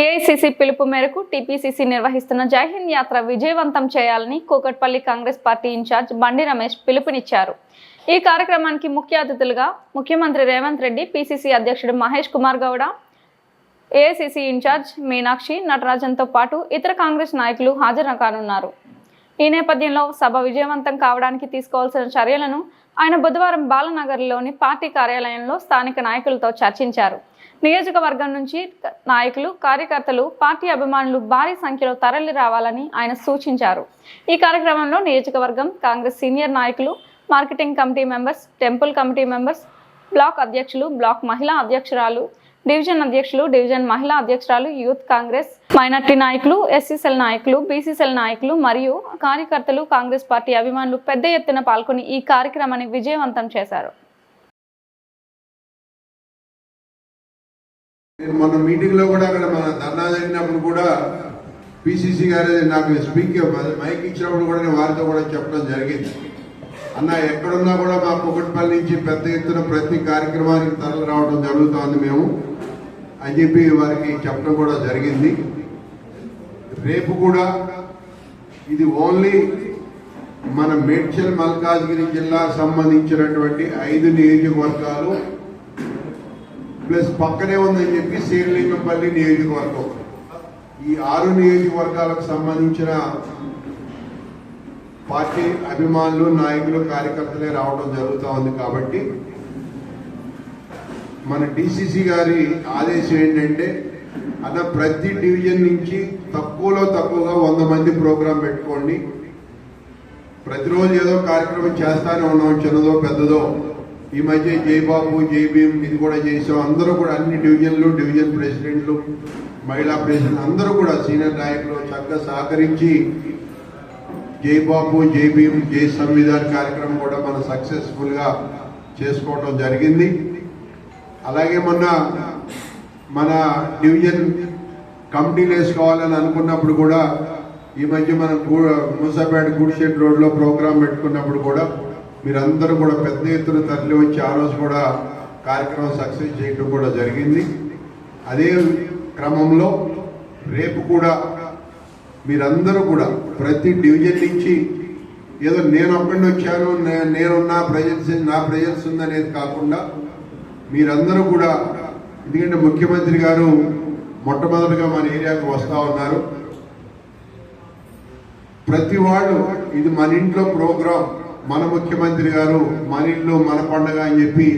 AICC పిలుపు మేరకు TPCC నిర్వహిస్తున్న జైహింద్ యాత్ర విజయవంతం చేయాలని కూకట్పల్లి కాంగ్రెస్ పార్టీ ఇన్ఛార్జ్ బండి రమేష్ పిలుపునిచ్చారు. ఈ కార్యక్రమానికి ముఖ్య అతిథులుగా ముఖ్యమంత్రి రేవంత్ రెడ్డి పీసీసీ అధ్యక్షుడు మహేష్ కుమార్ గౌడ ఏఐసిసి ఇన్ఛార్జ్ మీనాక్షి నటరాజన్తో పాటు ఇతర కాంగ్రెస్ నాయకులు హాజరు కానున్నారు ఈ నేపథ్యంలో సభ విజయవంతం కావడానికి తీసుకోవాల్సిన చర్యలను ఆయన బుధవారం బాలనగర్లోని పార్టీ కార్యాలయంలో స్థానిక నాయకులతో చర్చించారు. నియోజకవర్గం నుంచి నాయకులు కార్యకర్తలు పార్టీ అభిమానులు భారీ సంఖ్యలో తరలి రావాలని ఆయన సూచించారు. ఈ కార్యక్రమంలో నియోజకవర్గం కాంగ్రెస్ సీనియర్ నాయకులు marketing committee members temple committee members block అధ్యక్షులు బ్లాక్ మహిళా అధ్యక్షురాలు డివిజన్ అధ్యక్షులు డివిజన్ మహిళా అధ్యక్షురాలు యూత్ కాంగ్రెస్ మైనార్టీ నాయకులు ఎస్సీసెల్ నాయకులు బీసీసెల్ నాయకులు మరియు కార్యకర్తలు కాంగ్రెస్ పార్టీ అభిమానులు పెద్ద ఎత్తున పాల్గొని ఈ కార్యక్రమాన్ని విజయవంతం చేశారు. నేను మొన్న మీటింగ్లో కూడా అక్కడ మన ధర్నా జరిగినప్పుడు కూడా పిసిసి గారు నాకు స్పీకర్ మైక్ ఇచ్చినప్పుడు కూడా నేను వారితో కూడా చెప్పడం జరిగింది. అన్న ఎక్కడున్నా కూడా మా కుకట్పల్లి నుంచి పెద్ద ఎత్తున ప్రతి కార్యక్రమానికి తరలి రావడం జరుగుతోంది మేము. అని చెప్పి వారికి చెప్పడం కూడా జరిగింది. రేపు కూడా ఇది ఓన్లీ మన మేడ్చల్ మల్కాజ్గిరి జిల్లా సంబంధించినటువంటి ఐదు నియోజకవర్గాలు ప్లస్ పక్కనే ఉందని చెప్పి శ్రీలింగంపల్లి నియోజకవర్గం. ఈ ఆరు నియోజకవర్గాలకు సంబంధించిన పార్టీ అభిమానులు నాయకులు కార్యకర్తలే రావడం జరుగుతూ ఉంది కాబట్టి మన డిసిసి గారి ఆదేశం ఏంటంటే అన్న ప్రతి డివిజన్ నుంచి తక్కువలో తక్కువగా వంద మంది ప్రోగ్రాం పెట్టుకోండి. ప్రతిరోజు ఏదో కార్యక్రమం చేస్తానే ఉన్నాం చిన్నదో పెద్దదో. ఈ మధ్య జైబాబు జయభీం ఇది కూడా చేసాం. అందరూ కూడా అన్ని డివిజన్లు డివిజన్ ప్రెసిడెంట్లు మహిళా ప్రెసిడెంట్ అందరూ కూడా సీనియర్ నాయకులు చక్కగా సహకరించి జయబాబు జయభీం జై సంవిధాన్ కార్యక్రమం కూడా మనం సక్సెస్ఫుల్గా చేసుకోవడం జరిగింది. అలాగే మొన్న మన డివిజన్ కమిటీలు వేసుకోవాలని అనుకున్నప్పుడు కూడా ఈ మధ్య మనం మూసాపేట గుడిషెడ్ రోడ్లో ప్రోగ్రాం పెట్టుకున్నప్పుడు కూడా మీరందరూ కూడా పెద్ద ఎత్తున తరలి వచ్చి ఆ రోజు కూడా కార్యక్రమం సక్సెస్ చేయడం కూడా జరిగింది. అదే క్రమంలో రేపు కూడా మీరందరూ కూడా ప్రతి డివిజన్ నుంచి ఏదో నేను ఒక్కడిని వచ్చాను నేనున్నా ప్రజెన్స్ నా ప్రజెన్స్ ఉందనేది కాకుండా మీరందరూ కూడా ఎందుకంటే ముఖ్యమంత్రి గారు మొట్టమొదటిగా మన ఏరియాకు వస్తా ఉన్నారు. ప్రతి వాళ్ళు ఇది మన ఇంట్లో ప్రోగ్రాం మన ముఖ్యమంత్రి గారు మన ఇల్లు మన పండగ అని చెప్పి